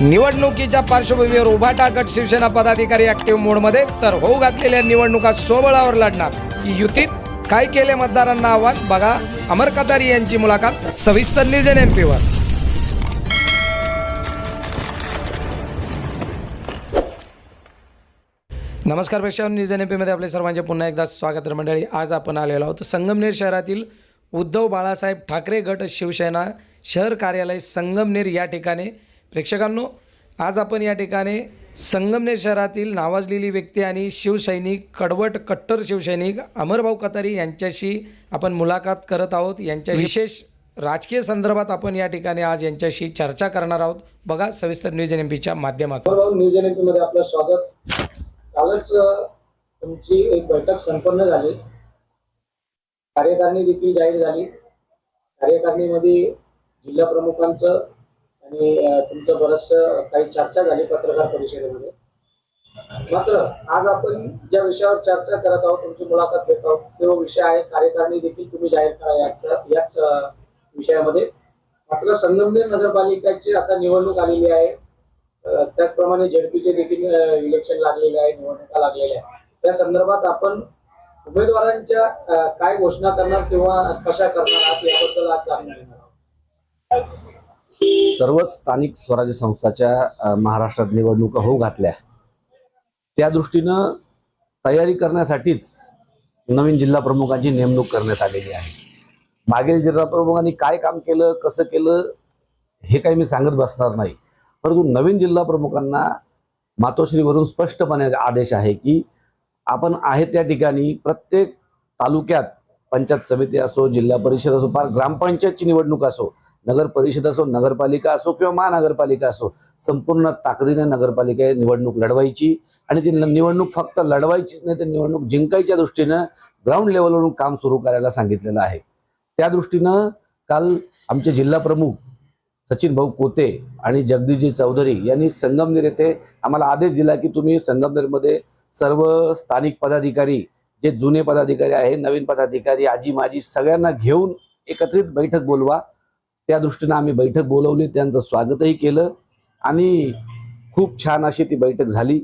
निवडणुकीच्या पार्श्वभूमीवर उभाटा गट शिवसेना पदाधिकारी ऍक्टिव्ह मोडमध्ये तर होऊ घातलेल्या निवडणुका सोबळावर लढणार. की युतीत काय केले मतदारांना आव्हान? बघा अमर कतारी यांची मुलाखत सविस्तर निर्जन एमपीवर नमस्कारपेक्षा निर्जन एमपीमध्ये आपले सर्वांचे पुन्हा एकदा स्वागत मंडळी. आज आपण आलेलो आहोत संगमनेर शहरातील उद्धव बाळासाहेब ठाकरे गट शिवसेना शहर कार्यालय संगमनेर या ठिकाणी. प्रेक्षकांनो आज आपण या ठिकाणी संगमनेर शहरातील नावाजलेली व्यक्ती आणि शिवसैनिक कडवट कट्टर शिवसैनिक अमरभाऊ कतारी यांच्याशी आपण मुलाखत करत आहोत. यांच्या विशेष राजकीय संदर्भात आपण या ठिकाणी आज यांच्याशी चर्चा करणार आहोत. बघा सविस्तर न्यूज एन एमपीच्या माध्यमातून. न्यूज एनमध्ये आपलं स्वागत. कालच तुमची एक बैठक संपन्न झाली. कार्यकारिणी देखील जाहीर झाली. कार्यकारिणीमध्ये जिल्हा प्रमुखांचं आणि तुमचं बरंचसं काही चर्चा झाली पत्रकार परिषदेमध्ये. मात्र आज आपण ज्या विषयावर चर्चा करत आहोत तुमची मुलाखत घेत आहोत तो विषय आहे कार्यकारिणी देखील तुम्ही जाहीर करा याच विषयामध्ये. मात्र संगमनेर नगरपालिकेची आता निवडणूक आलेली आहे. त्याचप्रमाणे झेडपीचे देखील इलेक्शन लागलेले आहे निवडणुका लागलेल्या आहेत. त्या संदर्भात आपण उमेदवारांच्या काय घोषणा करणार किंवा कशा करणार आहात याबद्दल आज जाणून घेणार आहोत. सर्वच स्थानिक स्वराज्य संस्थाच्या महाराष्ट्रात निवडणुका होऊ घातल्या. त्या दृष्टीनं तयारी करण्यासाठीच नवीन जिल्हा प्रमुखांची नेमणूक करण्यात आलेली आहे. मागील जिल्हा प्रमुखांनी काय काम केलं कसं केलं हे काही मी सांगत बसणार नाही. परंतु नवीन जिल्हा प्रमुखांना मातोश्रीवरून स्पष्टपणे आदेश आहे की आपण आहे त्या ठिकाणी प्रत्येक तालुक्यात पंचायत समिती असो जिल्हा परिषद असो फार ग्रामपंचायतची निवडणूक असो नगर परिषद असो नगरपालिका असो किंवा महानगरपालिका असो संपूर्ण ताकदीने नगरपालिका निवडणूक लढवायची आणि ती न- निवडणूक फक्त लढवायचीच नाही तर निवडणूक जिंकायच्या दृष्टीनं ग्राउंड लेवलवरून काम सुरू करायला सांगितलेलं आहे. त्या दृष्टीनं काल आमचे जिल्हा प्रमुख सचिन भाऊ कोते आणि जगदीशजी चौधरी यांनी संगमनेर येथे आम्हाला आदेश दिला की तुम्ही संगमनेरमध्ये सर्व स्थानिक पदाधिकारी जे जुने पदाधिकारी आहे नवीन पदाधिकारी आजी माजी सगळ्यांना घेऊन एकत्रित बैठक बोलवा. त्या दृष्टीनं आम्ही बैठक बोलवली त्यांचं स्वागतही केलं आणि खूप छान अशी ती बैठक झाली.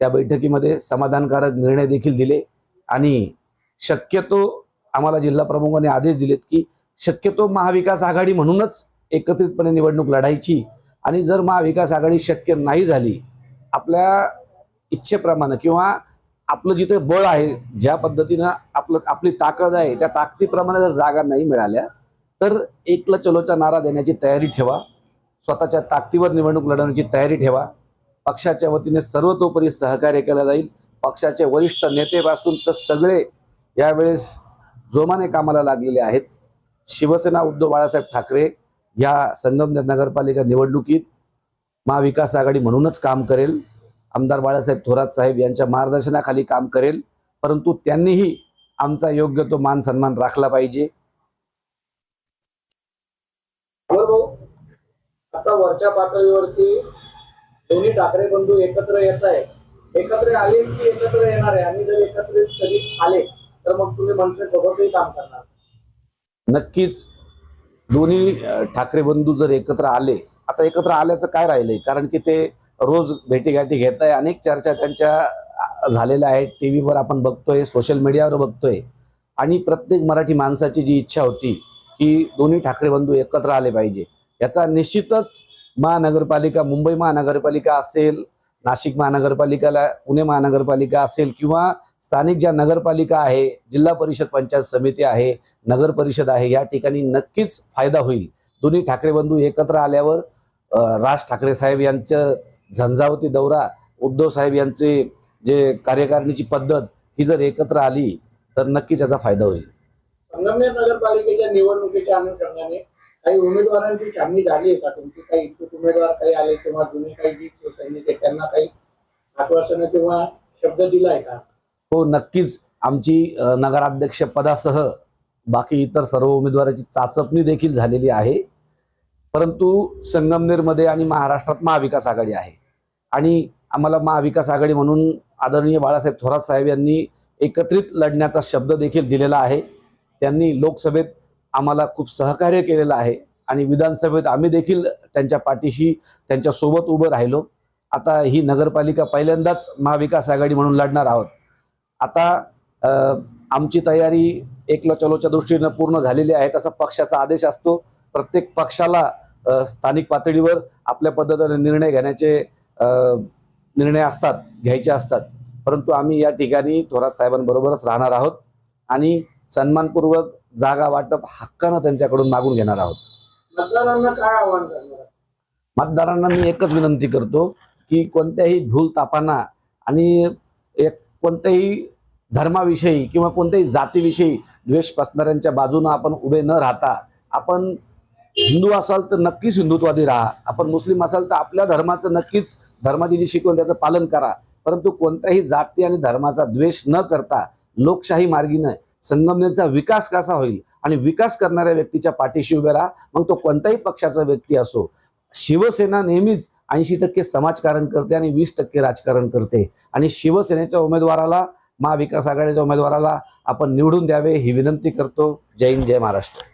त्या बैठकीमध्ये समाधानकारक निर्णय देखील दिले आणि शक्यतो आम्हाला जिल्हा प्रमुखांनी आदेश दिलेत की शक्यतो महाविकास आघाडी म्हणूनच एकत्रितपणे निवडणूक लढायची आणि जर महाविकास आघाडी शक्य नाही झाली आपल्या इच्छेप्रमाणे किंवा आपलं जिथे बळ आहे ज्या पद्धतीनं आपलं आपली ताकद आहे त्या ताकदीप्रमाणे जर जागा नाही मिळाल्या तर एकला चलोचा नारा देण्याची तयारी ठेवा. स्वतःच्या ताकदीवर निवडणूक लढवण्याची तयारी ठेवा. पक्षाच्या वतीने सर्वतोपरी सहकार्य केलं जाईल. पक्षाचे वरिष्ठ नेतेपासून तर सगळे यावेळेस जोमाने कामाला लागलेले आहेत. शिवसेना उद्धव बाळासाहेब ठाकरे या संगमनेर नगरपालिका निवडणुकीत महाविकास आघाडी म्हणूनच काम करेल. आमदार बाळासाहेब थोरात साहेब यांच्या मार्गदर्शनाखाली काम करेल. परंतु त्यांनीही आमचा योग्य तो मान सन्मान राखला पाहिजे अमर भाऊ आता वरच्या पातळीवरती दोन्ही ठाकरे बंधू एकत्र येत आहे एकत्र आले की एकत्र येणार आहे. आणि जर एकत्रित कधी आले तर मग तुम्ही मनसे सोबतही काम करणार. नक्कीच दोन्ही ठाकरे बंधू जर एकत्र आले आता एकत्र आल्याचं काय राहिलंय? कारण की ते रोज भेटीगाठी घेत आहे. अनेक चर्चा त्यांच्या झालेल्या आहेत. टी व्हीवर आपण बघतोय सोशल मीडियावर बघतोय. आणि प्रत्येक मराठी माणसाची जी इच्छा होती की दोन्ही ठाकरे बंधू एकत्र आले पाहिजे. याचा निश्चितच महानगरपालिका मुंबई महानगरपालिका असेल नाशिक महानगरपालिकाला पुणे महानगरपालिका असेल किंवा स्थानिक ज्या नगरपालिका आहे जिल्हा परिषद पंचायत समिती आहे नगर परिषद आहे या ठिकाणी नक्कीच फायदा होईल. दोन्ही ठाकरे बंधू एकत्र आल्यावर राज ठाकरे साहेब यांचं झंझावती दौरा उद्धव साहेब यांचे जे कार्यकारिणीची पद्धत ही जर एकत्र आली तर नक्कीच याचा फायदा होईल. संगमनेर नगरपालिकेच्या निवडणुकीच्या अनुषंगाने काही उमेदवारांची छाननी झाली आहे का? तुमची काही इच्छुक उमेदवार काही आले किंवा जुने काही जी शिवसैनिक आहेत त्यांना काही आश्वासनं किंवा शब्द दिलाय का? हो नक्कीच. आमची नगराध्यक्ष पदासह बाकी इतर सर्व उमेदवाराची चाचपणी देखील झालेली आहे. परंतु संगमनेरमध्ये आणि महाराष्ट्रात महाविकास आघाडी आहे. आणि आम्हाला महाविकास आघाडी म्हणून आदरणीय बाळासाहेब थोरात साहेब यांनी एकत्रित लढण्याचा शब्द देखील दिलेला आहे. त्यांनी लोकसभेत आम्हाला खूप सहकार्य केलेलं आहे. आणि विधानसभेत आम्ही देखील त्यांच्या पाठीशी त्यांच्यासोबत उभं राहिलो. आता ही नगरपालिका पहिल्यांदाच महाविकास आघाडी म्हणून लढणार आहोत. आता आमची तयारी एकला चलोच्या दृष्टीनं पूर्ण झालेली आहे तसा पक्षाचा आदेश असतो. प्रत्येक पक्षाला स्थानिक पातळीवर आपल्या पद्धतीने निर्णय घेण्याचे निर्णय असतात घ्यायचे असतात. परंतु आम्ही या ठिकाणी थोरात साहेबांबरोबरच राहणार आहोत. आणि सन्मानपूर्वक जागा वाटप हक्कानं त्यांच्याकडून मागून घेणार आहोत. मतदारांना मी एकच विनंती करतो की कोणत्याही भूल तापांना आणि एक कोणत्याही धर्माविषयी किंवा कोणत्याही जातीविषयी द्वेष पसणाऱ्यांच्या बाजूनं आपण उभे न राहता आपण हिंदू असाल तर नक्कीच हिंदुत्वादी राहा. आपण मुस्लिम असाल तर आपल्या धर्माचं नक्कीच धर्माची जी शिकवण त्याचं पालन करा. परंतु कोणत्याही जाती आणि धर्माचा द्वेष न करता लोकशाही मार्गीनं संगमनेरचा विकास कसा होईल आणि विकास करणाऱ्या व्यक्तीच्या पाठीशी उभे राहा मग तो कोणत्याही पक्षाचा व्यक्ती असो. शिवसेना नेहमीच ऐंशी टक्के समाजकारण करते आणि वीस टक्के राजकारण करते. आणि शिवसेनेच्या उमेदवाराला महाविकास आघाडीच्या उमेदवाराला आपण निवडून द्यावे ही विनंती करतो. जय हिंद जय महाराष्ट्र.